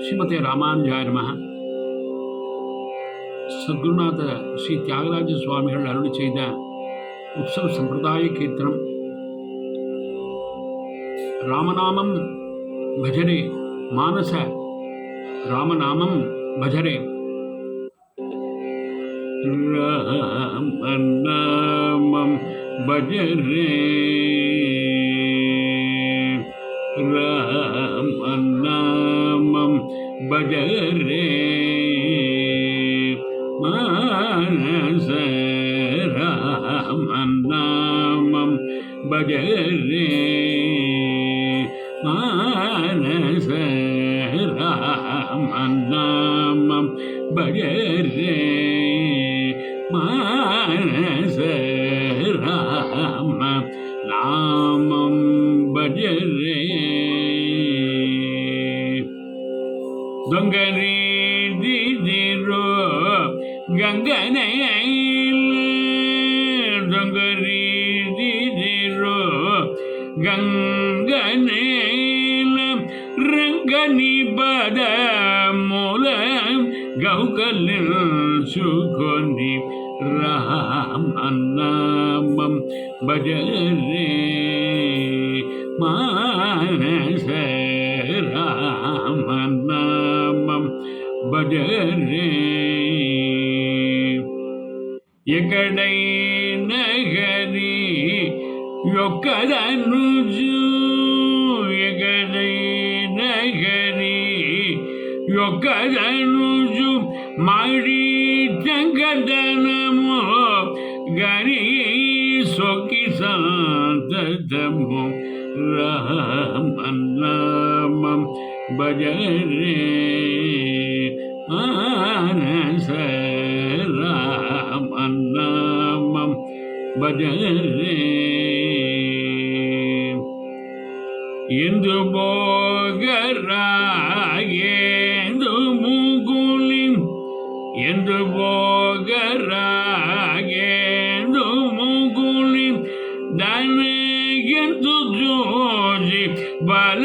ஸ்ரீமதே ராமானுஜாய நம. சத்குருநாத ஸ்ரீ தியாகராஜ சுவாமிகள் அருளி செய்த உற்சவ சம்பிரதாய கீர்த்தனம். ராமநாமம் பஜரே மானச ராமநாமம் பஜரே. ராமநாமம் பஜரே. பஜரே மானச ராமநாமம் பஜரே மானச ராமநாமம் பஜரே மானச நாமம் பஜரே ದೊಂಗರಿ ದಿದಿರೋ ಗಂಗನೆಯೈಲ್ ದೊಂಗರಿ ದಿದಿರೋ ಗಂಗನೆಯೈಲ್ ರಂಗನಿ ಪದ ಮೂಲ ಗೌಕಲಿಲ್ ಸುಖೋನಿ ರಾಮ ನಾಮಂ ಭಜರೇ ಮಾನಸ ರಾಮ ನಾಮಂ பஜ எகடை நகரி యొక్కదనుజు ఎగదైన గరి యొక్కదనుజు మరి జంగదనము గరి సొకి సంతము రామన్నామం భజరే ராமநாமம் பஜரே இந்து போகராகேந்து முகுலின் என்று போகராகேந்து முகுலின் தனகெந்து ஜோஜி பல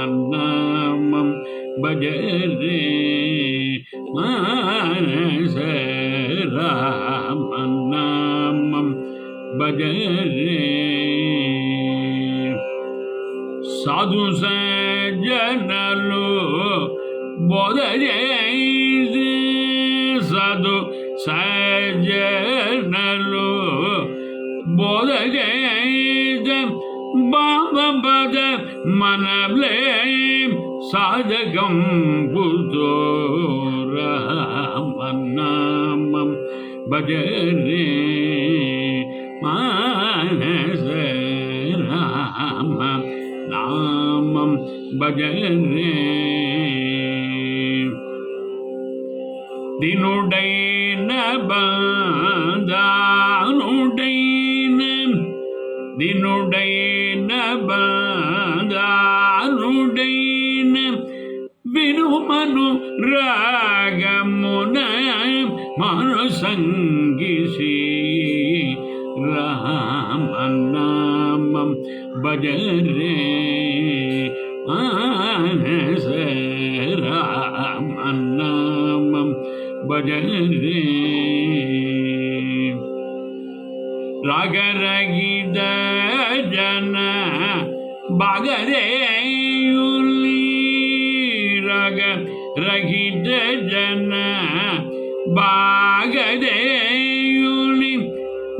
பரநாமம் பஜரே மானச ராமநாமம் பஜரே. சாது சஜனலோ போதரே சாம்பத மனலே சாதகம் புதோரமன்னாமம் பஜனே மானச ராம நாமம் பஜனே தினுடை நபதானுடை தினுடைய వినబదారుడైన వినుమను రాగమున మను సంగిసి రామనామం భజరే ఆనస రామనామం భజరే రాగరగిదా ಭಜನ ರಗ ರಹಿತ ಜನ ಬಾಗದೆಯುಲಿ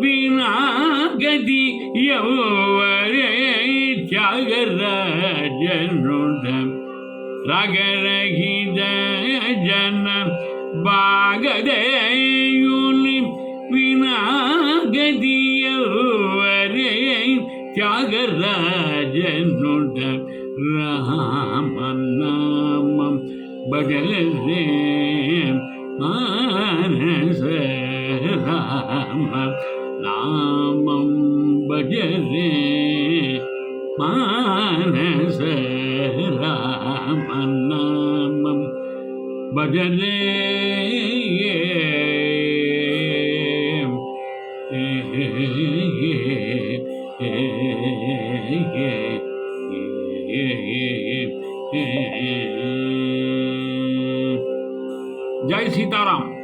ವಿನಾಗದಿ ಯವರೇ ತ್ಯಾಗರಾಜನುದ ರಗರಹಿತ ಜನ ಬಾಗದೆಯುಲಿ ವಿನಾಗದಿಯವರೇ தியாகராஜனுடன் ராமநாமம் பஜரே மானச ராம நாமம் பஜரே மானச ராம நாமம் பஜரே जय सीताराम।